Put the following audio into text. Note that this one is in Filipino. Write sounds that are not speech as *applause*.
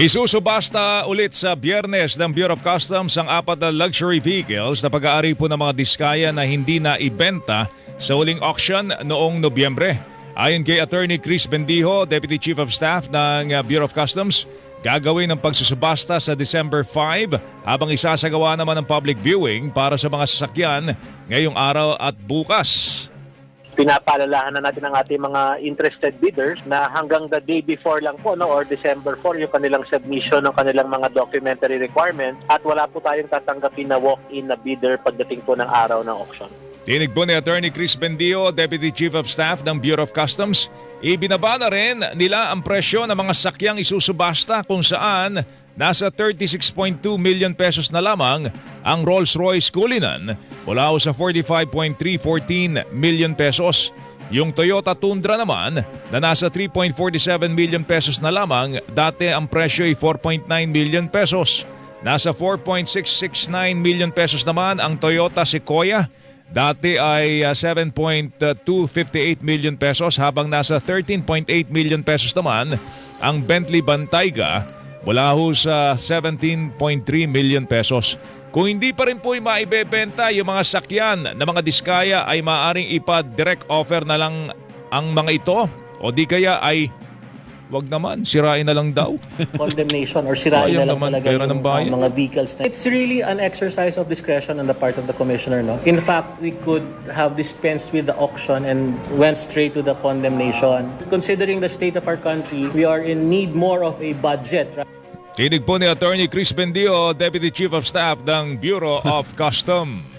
Isusubasta ulit sa biyernes ng Bureau of Customs ang apat na luxury vehicles na pag-aari po ng mga diskaya na hindi na ibenta sa uling auction noong Nobyembre. Ayon kay Attorney Chris Bendijo, Deputy Chief of Staff ng uh, Bureau of Customs, gagawin ng pagsusubasta sa December 5 habang isasagawa naman ng public viewing para sa mga sasakyan ngayong araw at bukas. Pinapaalalahan na natin ang ating mga interested bidders na hanggang the day before lang po no or December 4 yung kanilang submission ng kanilang mga documentary requirements at wala po tayong tatanggapin na walk-in na bidder pagdating po ng araw ng auction. Tinig po ni Attorney Chris Bendio, Deputy Chief of Staff ng Bureau of Customs, ibinaba na rin nila ang presyo ng mga sakyang isusubasta kung saan nasa 36.2 million pesos na lamang ang Rolls-Royce Cullinan mula sa 45.314 million pesos. Yung Toyota Tundra naman na nasa 3.47 million pesos na lamang, dati ang presyo ay 4.9 million pesos. Nasa 4.669 million pesos naman ang Toyota Sequoia Dati ay ah, 7.258 million pesos habang nasa 13.8 million pesos naman ang Bentley Bantayga mula ho sa 17.3 million pesos. Kung hindi pa rin po maibebenta yung mga sakyan na mga diskaya ay maaring ipa-direct offer na lang ang mga ito o di kaya ay wag naman, sirain na lang daw. *laughs* condemnation or sirain Sayang na lang naman, talaga pera ng yung bayan. uh, mga vehicles. Na. It's really an exercise of discretion on the part of the commissioner. No? In fact, we could have dispensed with the auction and went straight to the condemnation. Considering the state of our country, we are in need more of a budget. Tinig po ni Attorney Chris Bendio, Deputy Chief of Staff ng Bureau of *laughs* Customs.